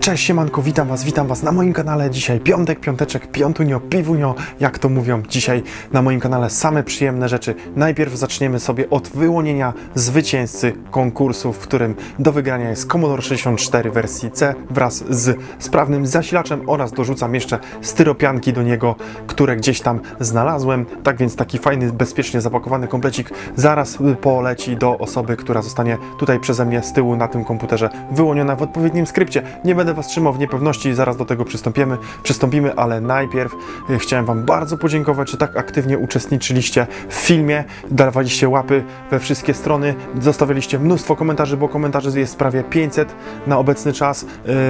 Cześć siemanko, witam was, witam was na moim kanale. Dzisiaj piątek, piąteczek, piątunio, piwunio, jak to mówią. Dzisiaj na moim kanale same przyjemne rzeczy. Najpierw zaczniemy sobie od wyłonienia zwycięzcy konkursu, w którym do wygrania jest Commodore 64 wersji C wraz z sprawnym zasilaczem oraz dorzucam jeszcze styropianki do niego, które gdzieś tam znalazłem. Tak więc taki fajny, bezpiecznie zapakowany komplecik zaraz poleci do osoby, która zostanie tutaj przeze mnie z tyłu na tym komputerze wyłoniona w odpowiednim skrypcie. Nie będę Was trzymał w niepewności, zaraz do tego przystąpimy, przystąpimy, ale najpierw y, chciałem Wam bardzo podziękować, że tak aktywnie uczestniczyliście w filmie, dawaliście łapy we wszystkie strony, zostawialiście mnóstwo komentarzy, bo komentarzy jest prawie 500 na obecny czas,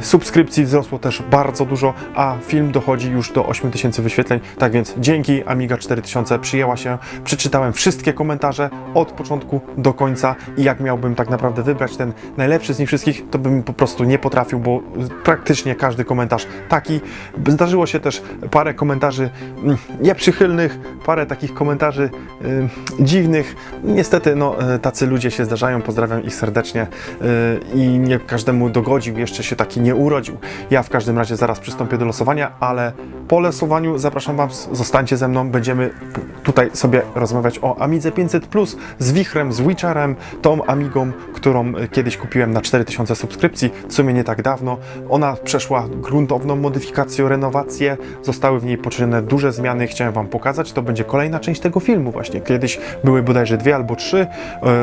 y, subskrypcji wzrosło też bardzo dużo, a film dochodzi już do 8000 wyświetleń, tak więc dzięki Amiga 4000 przyjęła się, przeczytałem wszystkie komentarze od początku do końca i jak miałbym tak naprawdę wybrać ten najlepszy z nich wszystkich, to bym po prostu nie potrafił, bo praktycznie każdy komentarz taki. Zdarzyło się też parę komentarzy mm, nieprzychylnych, parę takich komentarzy y, dziwnych. Niestety, no, y, tacy ludzie się zdarzają, pozdrawiam ich serdecznie y, i nie każdemu dogodził, jeszcze się taki nie urodził. Ja w każdym razie zaraz przystąpię do losowania, ale po losowaniu zapraszam Was, zostańcie ze mną, będziemy tutaj sobie rozmawiać o Amidze 500 Plus z Wichrem, z Witcherem, tą Amigą, którą kiedyś kupiłem na 4000 subskrypcji, w sumie nie tak dawno. Ona przeszła gruntowną modyfikację, renowację, zostały w niej poczynione duże zmiany, chciałem Wam pokazać, to będzie kolejna część tego filmu właśnie. Kiedyś były bodajże dwie albo trzy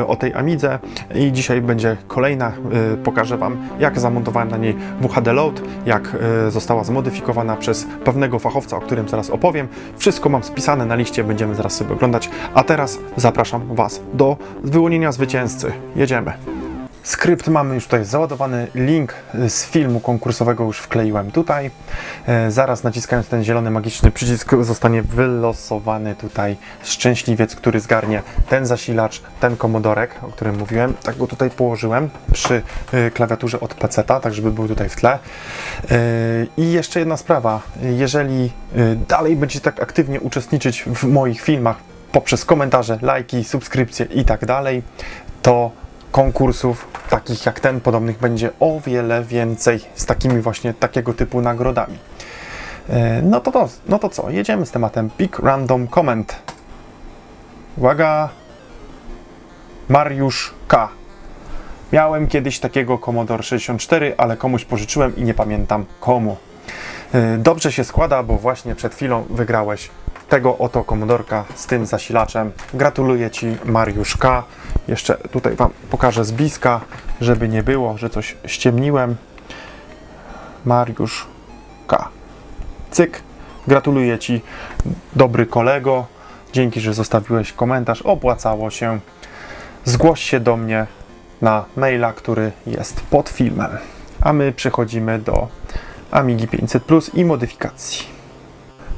y, o tej Amidze i dzisiaj będzie kolejna, y, pokażę Wam jak zamontowałem na niej WHD Load, jak y, została zmodyfikowana przez pewnego fachowca, o którym zaraz opowiem. Wszystko mam spisane na liście, będziemy zaraz sobie oglądać, a teraz zapraszam Was do wyłonienia zwycięzcy. Jedziemy. Skrypt mamy już tutaj załadowany, link z filmu konkursowego już wkleiłem tutaj. E, zaraz naciskając ten zielony magiczny przycisk zostanie wylosowany tutaj szczęśliwiec, który zgarnie ten zasilacz, ten komodorek, o którym mówiłem. Tak go tutaj położyłem przy e, klawiaturze od PC-ta, tak żeby był tutaj w tle. E, I jeszcze jedna sprawa, jeżeli dalej będziecie tak aktywnie uczestniczyć w moich filmach poprzez komentarze, lajki, subskrypcje i tak dalej, to konkursów takich jak ten, podobnych będzie o wiele więcej z takimi właśnie takiego typu nagrodami. E, No to, to, no to co, jedziemy z tematem Big Random Comment. Uwaga! Mariusz K. Miałem kiedyś takiego Commodore 64, ale komuś pożyczyłem i nie pamiętam komu. E, Dobrze się składa, bo właśnie przed chwilą wygrałeś tego oto komodorka z tym zasilaczem. Gratuluję Ci Mariusz K. Jeszcze tutaj Wam pokażę z bliska, żeby nie było, że coś ściemniłem. Mariusz K. Cyk. Gratuluję Ci, dobry kolego. Dzięki, że zostawiłeś komentarz. Opłacało się. Zgłoś się do mnie na maila, który jest pod filmem. A my przechodzimy do Amigi 500 Plus i modyfikacji.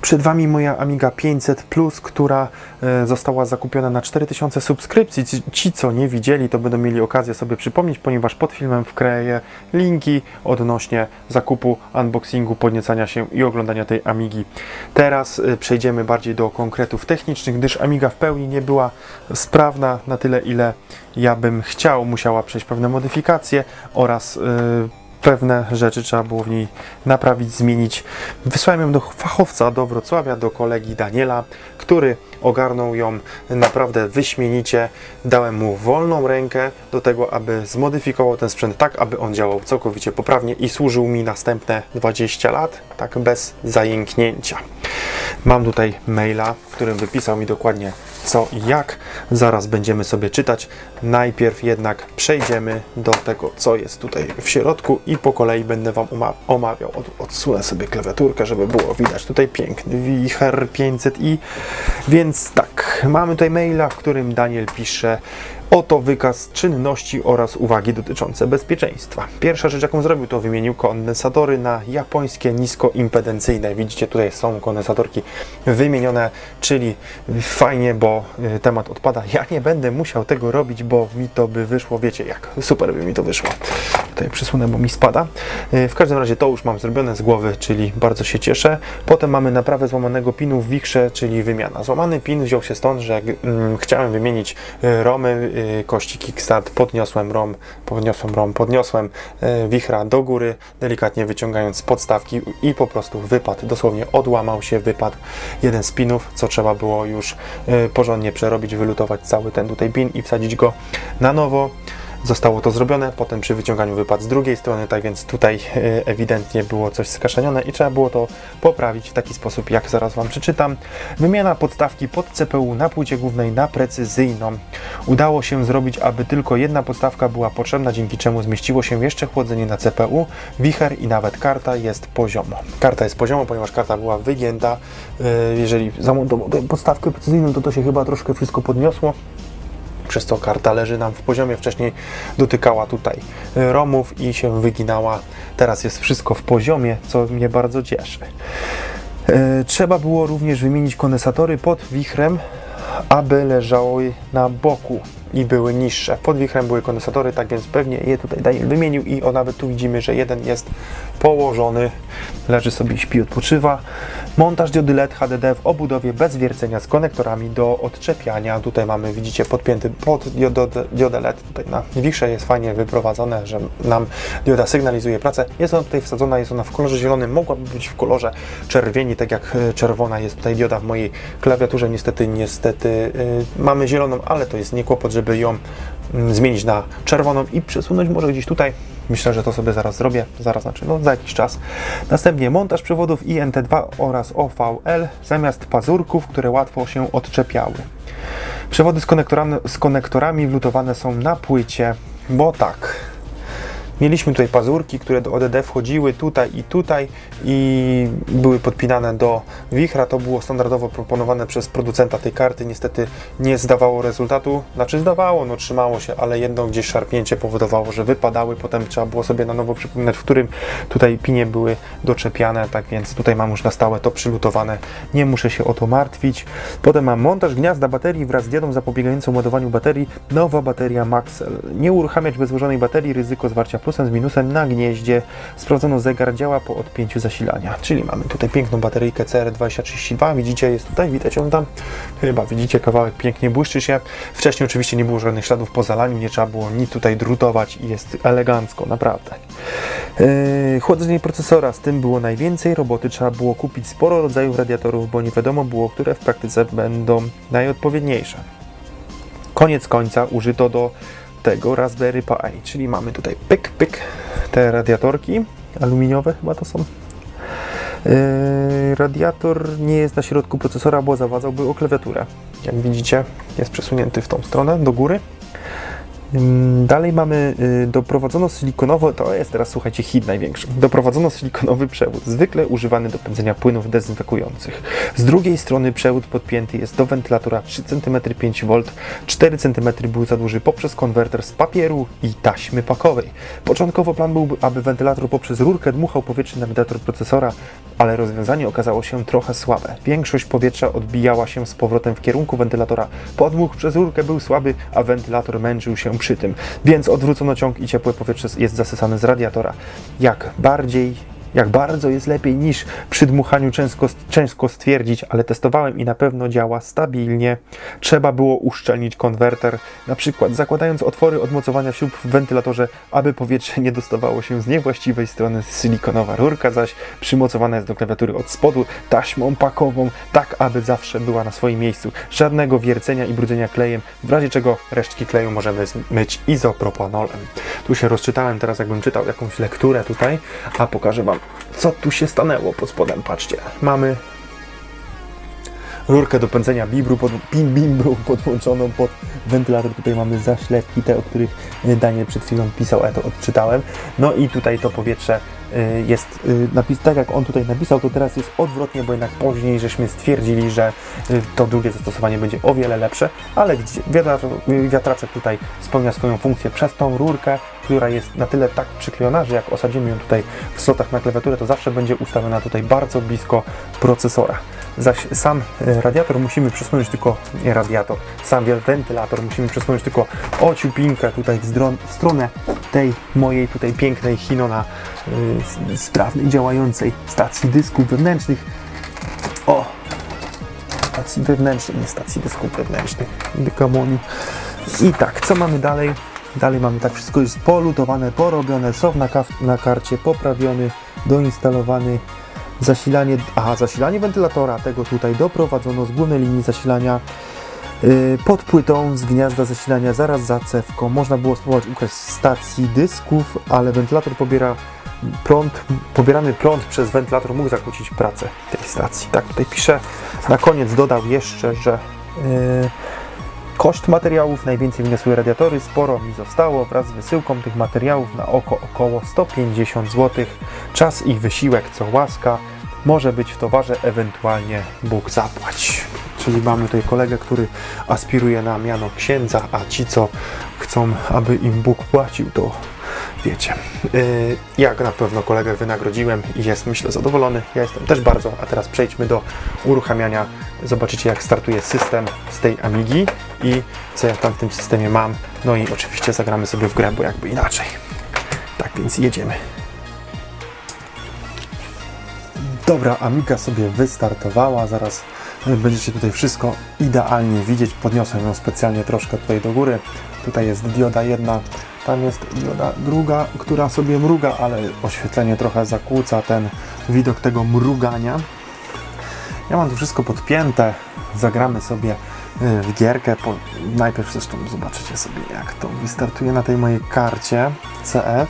Przed Wami moja Amiga 500 Plus, która e, została zakupiona na 4000 subskrypcji. Ci, co nie widzieli, to będą mieli okazję sobie przypomnieć, ponieważ pod filmem wkleję linki odnośnie zakupu, unboxingu, podniecania się i oglądania tej Amigi. Teraz e, przejdziemy bardziej do konkretów technicznych, gdyż Amiga w pełni nie była sprawna na tyle, ile ja bym chciał. Musiała przejść pewne modyfikacje oraz e, pewne rzeczy trzeba było w niej naprawić, zmienić. Wysłałem ją do fachowca do Wrocławia, do kolegi Daniela, który ogarnął ją naprawdę wyśmienicie. Dałem mu wolną rękę do tego, aby zmodyfikował ten sprzęt tak, aby on działał całkowicie poprawnie i służył mi następne 20 lat, tak bez zajęknięcia. Mam tutaj maila, w którym wypisał mi dokładnie co i jak. Zaraz będziemy sobie czytać. Najpierw jednak przejdziemy do tego, co jest tutaj w środku i po kolei będę Wam oma- omawiał. Od, odsunę sobie klawiaturkę, żeby było widać. Tutaj piękny Wicher 500i. Więc tak, mamy tutaj maila, w którym Daniel pisze Oto wykaz czynności oraz uwagi dotyczące bezpieczeństwa. Pierwsza rzecz, jaką zrobił, to wymienił kondensatory na japońskie niskoimpedencyjne. Widzicie, tutaj są kondensatorki wymienione, czyli fajnie, bo y, temat odpada. Ja nie będę musiał tego robić, bo mi to by wyszło, wiecie jak, super by mi to wyszło. Tutaj przysunę, bo mi spada. Y, W każdym razie to już mam zrobione z głowy, czyli bardzo się cieszę. Potem mamy naprawę złamanego pinu w Wichrze, czyli wymiana. Złamany pin wziął się stąd, że jak mm, chciałem wymienić y, romy kości kickstart, podniosłem ROM, podniosłem ROM, podniosłem wichra do góry, delikatnie wyciągając z podstawki i po prostu wypadł, dosłownie odłamał się, wypadł jeden z pinów, co trzeba było już y, porządnie przerobić, wylutować cały ten tutaj pin i wsadzić go na nowo. Zostało to zrobione, potem przy wyciąganiu wypadł z drugiej strony, tak więc tutaj e, ewidentnie było coś skaszanione i trzeba było to poprawić w taki sposób, jak zaraz Wam przeczytam. Wymiana podstawki pod CPU na płycie głównej na precyzyjną. Udało się zrobić, aby tylko jedna podstawka była potrzebna, dzięki czemu zmieściło się jeszcze chłodzenie na CPU, wicher i nawet karta jest poziomo. Karta jest poziomo, ponieważ karta była wygięta. E, Jeżeli zamontowałem podstawkę precyzyjną, to to się chyba troszkę wszystko podniosło przez co karta leży nam w poziomie. Wcześniej dotykała tutaj romów i się wyginała. Teraz jest wszystko w poziomie, co mnie bardzo cieszy. Y, Trzeba było również wymienić kondensatory pod wichrem, aby leżały na boku i były niższe. Pod wichrem były kondensatory, tak więc pewnie je tutaj Daniel wymienił i o nawet tu widzimy, że jeden jest położony, leży sobie, śpi, odpoczywa. Montaż diody LED HDD w obudowie bez wiercenia z konektorami do odczepiania. Tutaj mamy, widzicie, podpięty pod diodę, LED. Tutaj na wichrze jest fajnie wyprowadzone, że nam dioda sygnalizuje pracę. Jest ona tutaj wsadzona, jest ona w kolorze zielonym, mogłaby być w kolorze czerwieni, tak jak e, czerwona jest tutaj dioda w mojej klawiaturze. Niestety, niestety yy, mamy zieloną, ale to jest nie kłopot, żeby ją mm, zmienić na czerwoną i przesunąć może gdzieś tutaj. Myślę, że to sobie zaraz zrobię, zaraz znaczy, no za jakiś czas. Następnie montaż przewodów INT2 oraz OVL zamiast pazurków, które łatwo się odczepiały. Przewody z konektorami, z konektorami wlutowane są na płycie, bo tak. Mieliśmy tutaj pazurki, które do ODD wchodziły tutaj i tutaj i były podpinane do wichra. To było standardowo proponowane przez producenta tej karty. Niestety nie zdawało rezultatu. Znaczy zdawało, no trzymało się, ale jedno gdzieś szarpnięcie powodowało, że wypadały. Potem trzeba było sobie na nowo przypominać, w którym tutaj pinie były doczepiane. Tak więc tutaj mam już na stałe to przylutowane. Nie muszę się o to martwić. Potem mam montaż gniazda baterii wraz z diodą zapobiegającą ładowaniu baterii. Nowa bateria Maxell. Nie uruchamiać bez złożonej baterii, ryzyko zwarcia plusem z minusem na gnieździe. Sprawdzono zegar działa po odpięciu zasilania. Czyli mamy tutaj piękną bateryjkę CR2032. Widzicie, jest tutaj, widać ją tam. Chyba widzicie, kawałek pięknie błyszczy się. Wcześniej oczywiście nie było żadnych śladów po zalaniu, nie trzeba było nic tutaj drutować i jest elegancko, naprawdę. Yy, chłodzenie procesora, z tym było najwięcej. Roboty trzeba było kupić sporo rodzajów radiatorów, bo nie wiadomo było, które w praktyce będą najodpowiedniejsze. Koniec końca użyto do tego Raspberry Pi, czyli mamy tutaj pyk, pyk, te radiatorki aluminiowe chyba to są. Yy, radiator nie jest na środku procesora, bo zawadzałby o klawiaturę. Jak widzicie, jest przesunięty w tą stronę, do góry. Dalej mamy y, doprowadzono silikonowo, to jest teraz słuchajcie hit największy. Doprowadzono silikonowy przewód, zwykle używany do pędzenia płynów dezynfekujących. Z drugiej strony przewód podpięty jest do wentylatora 3 cm 5V, 4 cm był za duży poprzez konwerter z papieru i taśmy pakowej. Początkowo plan był, aby wentylator poprzez rurkę dmuchał powietrze na radiator procesora, ale rozwiązanie okazało się trochę słabe. Większość powietrza odbijała się z powrotem w kierunku wentylatora. Podmuch przez rurkę był słaby, a wentylator męczył się przy tym, więc odwrócono ciąg i ciepłe powietrze jest zasysane z radiatora. Jak bardziej jak bardzo jest lepiej niż przy dmuchaniu ciężko, ciężko stwierdzić, ale testowałem i na pewno działa stabilnie. Trzeba było uszczelnić konwerter, na przykład zakładając otwory od mocowania śrub w wentylatorze, aby powietrze nie dostawało się z niewłaściwej strony. Silikonowa rurka zaś przymocowana jest do klawiatury od spodu taśmą pakową, tak aby zawsze była na swoim miejscu. Żadnego wiercenia i brudzenia klejem, w razie czego resztki kleju możemy zmyć izopropanolem. Tu się rozczytałem teraz, jakbym czytał jakąś lekturę tutaj, a pokażę Wam co tu się stanęło pod spodem. Patrzcie, mamy rurkę do pędzenia bibru, pod, pin bimbru podłączoną pod wentylator. Tutaj mamy zaślepki, te, o których y, Daniel przed chwilą pisał, ja to odczytałem. No i tutaj to powietrze y, jest y, napis, tak jak on tutaj napisał, to teraz jest odwrotnie, bo jednak później żeśmy stwierdzili, że to drugie zastosowanie będzie o wiele lepsze, ale wiatraczek tutaj spełnia swoją funkcję przez tą rurkę, która jest na tyle tak przyklejona, że jak osadzimy ją tutaj w slotach na klawiaturę, to zawsze będzie ustawiona tutaj bardzo blisko procesora. Zaś sam e, radiator musimy przesunąć tylko, nie radiator, sam wentylator musimy przesunąć tylko o ciupinkę tutaj w, stronę tej mojej tutaj pięknej Hinona y, sprawnej działającej stacji dysków wewnętrznych. O! Stacji wewnętrznej, nie stacji dysków wewnętrznych. Dykamoni. I tak, co mamy dalej? Dalej mamy tak, wszystko jest polutowane, porobione, soft na, na karcie, poprawiony, doinstalowany, zasilanie, aha, zasilanie wentylatora, tego tutaj doprowadzono z głównej linii zasilania yy, pod płytą z gniazda zasilania, zaraz za cewką. Można było spróbować ukraść z stacji dysków, ale wentylator pobiera prąd, pobierany prąd przez wentylator mógł zakłócić pracę tej stacji. Tak tutaj pisze. Na koniec dodał jeszcze, że yy, Koszt materiałów najwięcej wniosły radiatory, sporo mi zostało wraz z wysyłką tych materiałów na oko około 150 zł. Czas i wysiłek co łaska może być w towarze, ewentualnie Bóg zapłać. Czyli mamy tutaj kolegę, który aspiruje na miano księdza, a ci co chcą, aby im Bóg płacił, to wiecie. Yy, Jak na pewno kolegę wynagrodziłem i jest myślę zadowolony. Ja jestem też bardzo. A teraz przejdźmy do uruchamiania. Zobaczycie jak startuje system z tej Amigi i co ja tam w tym systemie mam. No i oczywiście zagramy sobie w grę, bo jakby inaczej. Tak więc jedziemy. Dobra, Amiga sobie wystartowała, zaraz e, będziecie tutaj wszystko idealnie widzieć. Podniosłem ją specjalnie troszkę tutaj do góry. Tutaj jest dioda jedna, tam jest dioda druga, która sobie mruga, ale oświetlenie trochę zakłóca ten widok tego mrugania. Ja mam tu wszystko podpięte, zagramy sobie w gierkę. Po, najpierw zresztą zobaczycie sobie jak to wystartuje na tej mojej karcie CF.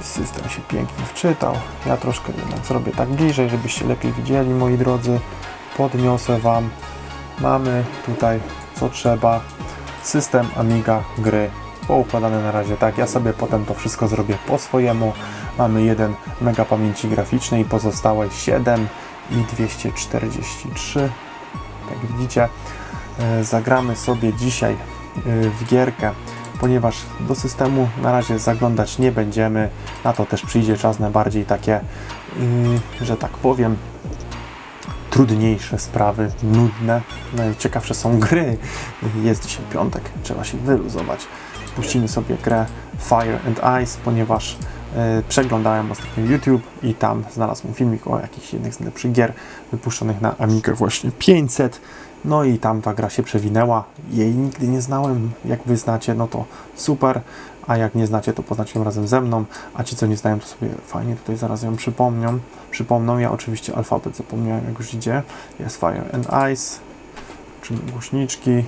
System się pięknie wczytał. Ja troszkę jednak zrobię tak bliżej, żebyście lepiej widzieli, moi drodzy. Podniosę Wam. Mamy tutaj co trzeba. System Amiga gry poukładane na razie tak. Ja sobie potem to wszystko zrobię po swojemu. Mamy 1 mega pamięci graficznej pozostałe 7 i 243. Jak widzicie, e, zagramy sobie dzisiaj e, w gierkę, ponieważ do systemu na razie zaglądać nie będziemy. Na to też przyjdzie czas na bardziej takie, mm, że tak powiem, trudniejsze sprawy, nudne. Najciekawsze są gry. Jest dzisiaj piątek, trzeba się wyluzować. Puścimy sobie grę Fire and Ice, ponieważ e, przeglądałem ostatnio YouTube i tam znalazłem filmik o jakichś jednych z najlepszych gier wypuszczonych na Amigę właśnie 500. No i tam ta gra się przewinęła. Jej nigdy nie znałem. Jak wy znacie, no to super. A jak nie znacie, to poznacie ją razem ze mną. A ci, co nie znają, to sobie fajnie tutaj zaraz ją przypomnią. Przypomną. Ja oczywiście alfabet zapomniałem, jak już idzie. Jest Fire and Ice. Czyli głośniczki.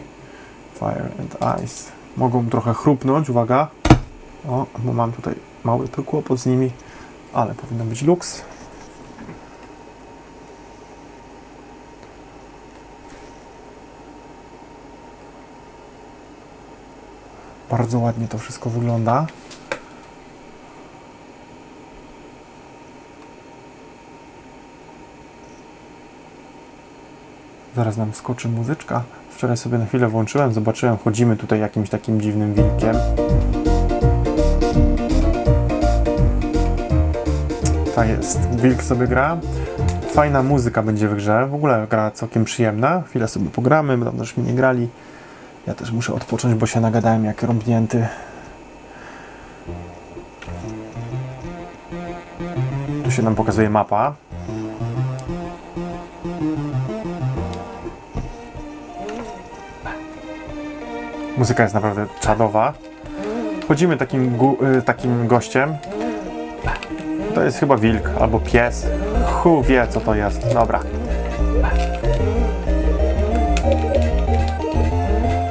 Fire and Ice. Mogą trochę chrupnąć, uwaga. O, bo mam tutaj mały kłopot z nimi, ale powinno być luks. Bardzo ładnie to wszystko wygląda. Zaraz nam skoczy muzyczka. Wczoraj sobie na chwilę włączyłem, zobaczyłem, chodzimy tutaj jakimś takim dziwnym wilkiem. Tak jest, wilk sobie gra. Fajna muzyka będzie w grze, w ogóle gra całkiem przyjemna. Chwilę sobie pogramy, bo tam też mi nie grali. Ja też muszę odpocząć, bo się nagadałem jak rąbnięty. Tu się nam pokazuje mapa. Muzyka jest naprawdę czadowa. Chodzimy takim, y, takim gościem. To jest chyba wilk albo pies. Hu wie co to jest. Dobra.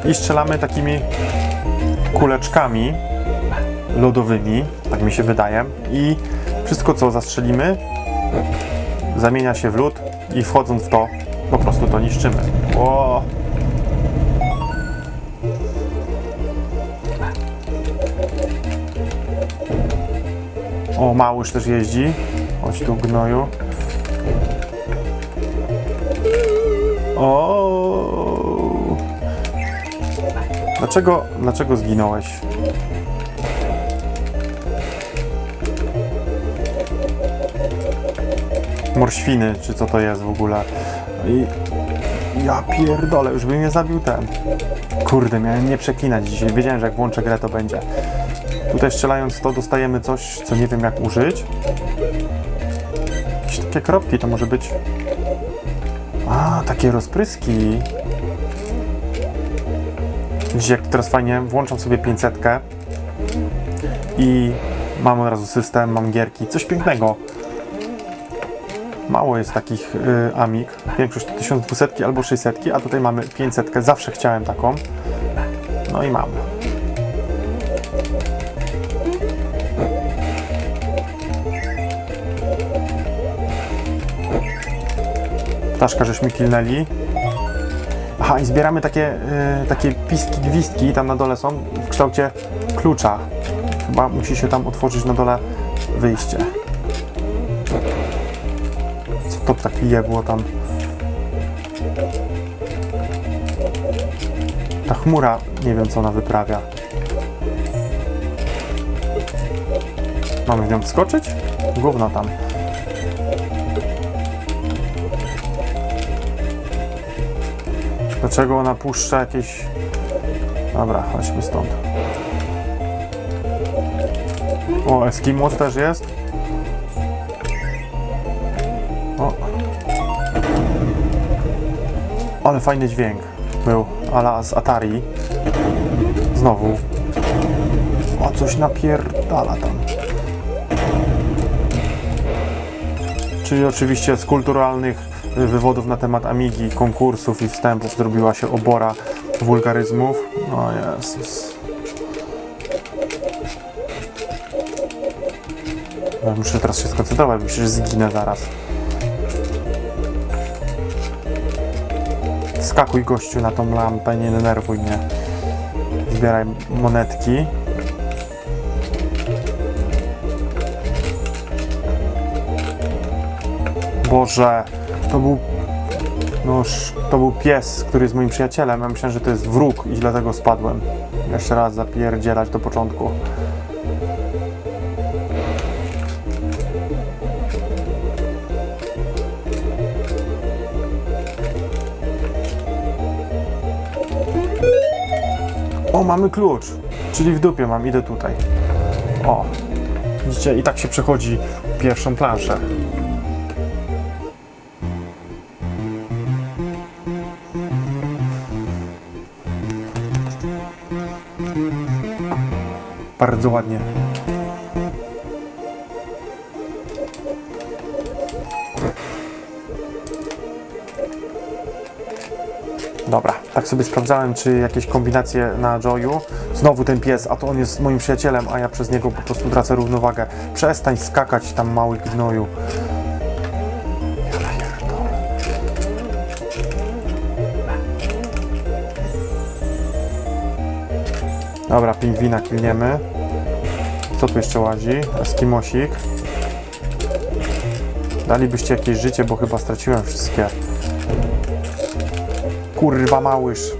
I strzelamy takimi kuleczkami lodowymi, tak mi się wydaje. I wszystko co zastrzelimy zamienia się w lód i wchodząc w to po prostu to niszczymy. O! O, małyż też jeździ. Chodź tu, gnoju. O! Dlaczego, dlaczego zginąłeś? Morświny, czy co to jest w ogóle? I ja pierdolę, już by mnie zabił ten. Kurde, miałem nie przeklinać dzisiaj. Wiedziałem, że jak włączę grę, to będzie. Tutaj strzelając to dostajemy coś, co nie wiem jak użyć. Jakieś takie kropki to może być. A, takie rozpryski. Widzicie, jak teraz fajnie, włączam sobie 500 i mam od razu system, mam gierki, coś pięknego. Mało jest takich y, większość to 1200 albo 600, a tutaj mamy 500, zawsze chciałem taką. No i mam. Ptaszka żeśmy kilnęli. Aha, i zbieramy takie, y, takie piski, gwizdki, tam na dole są, w kształcie klucza. Chyba musi się tam otworzyć na dole wyjście. Co to tak było tam? Ta chmura, nie wiem co ona wyprawia. Mamy w nią wskoczyć? Gówno tam. Dlaczego ona puszcza jakieś... Dobra, chodźmy stąd. O, Eskimos też jest. O. Ale fajny dźwięk był, ala z Atari. Znowu. O, coś napierdala tam. Czyli oczywiście z kulturalnych wywodów na temat Amigi, konkursów i wstępów zrobiła się obora wulgaryzmów. O Jezus. Ja muszę teraz się skoncentrować, bo że zginę zaraz. Skakuj gościu na tą lampę, nie denerwuj mnie. Zbieraj monetki. Boże, to był. Noż, to był pies, który jest moim przyjacielem. Ja myślałem, że to jest wróg i dlatego spadłem. Jeszcze raz zapierdzielać do początku. O, mamy klucz. Czyli w dupie mam, idę tutaj. O. Widzicie, i tak się przechodzi pierwszą planszę. Bardzo ładnie. Dobra, tak sobie sprawdzałem, czy jakieś kombinacje na Joyu. Znowu ten pies, a to on jest moim przyjacielem, a ja przez niego po prostu tracę równowagę. Przestań skakać tam mały gnoju. Dobra, pingwina kilniemy. Co tu jeszcze łazi? Eskimosik. Dalibyście jakieś życie, bo chyba straciłem wszystkie. Kurwa małyż.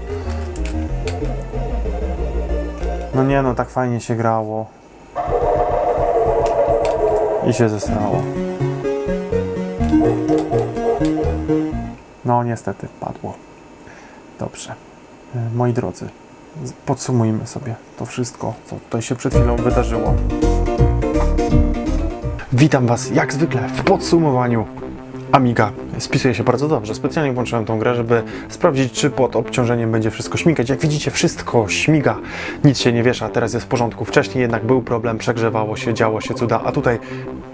No nie no, tak fajnie się grało. I się zesrało. No niestety, padło. Dobrze. E, Moi drodzy, podsumujmy sobie to wszystko, co tutaj się przed chwilą wydarzyło. Witam Was jak zwykle w podsumowaniu Amiga spisuje się bardzo dobrze. Specjalnie włączyłem tą grę, żeby sprawdzić, czy pod obciążeniem będzie wszystko śmigać. Jak widzicie, wszystko śmiga, nic się nie wiesza, teraz jest w porządku. Wcześniej jednak był problem, przegrzewało się, działo się cuda, a tutaj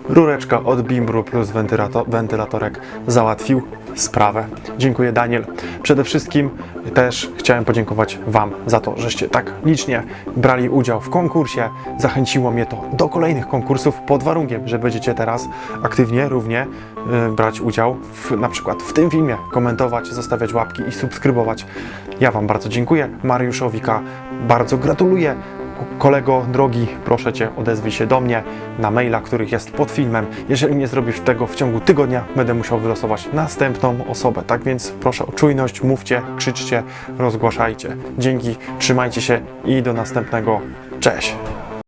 rureczka od Bimbru plus wentylato- wentylatorek załatwił sprawę. Dziękuję Daniel. Przede wszystkim też chciałem podziękować Wam za to, żeście tak licznie brali udział w konkursie. Zachęciło mnie to do kolejnych konkursów pod warunkiem, że będziecie teraz aktywnie równie y, brać udział na przykład w tym filmie, komentować, zostawiać łapki i subskrybować. Ja Wam bardzo dziękuję. Mariuszowi bardzo gratuluję. Kolego drogi, proszę Cię, odezwij się do mnie na maila, których jest pod filmem. Jeżeli nie zrobisz tego w ciągu tygodnia, będę musiał wylosować następną osobę. Tak więc proszę o czujność, mówcie, krzyczcie, rozgłaszajcie. Dzięki, trzymajcie się i do następnego. Cześć!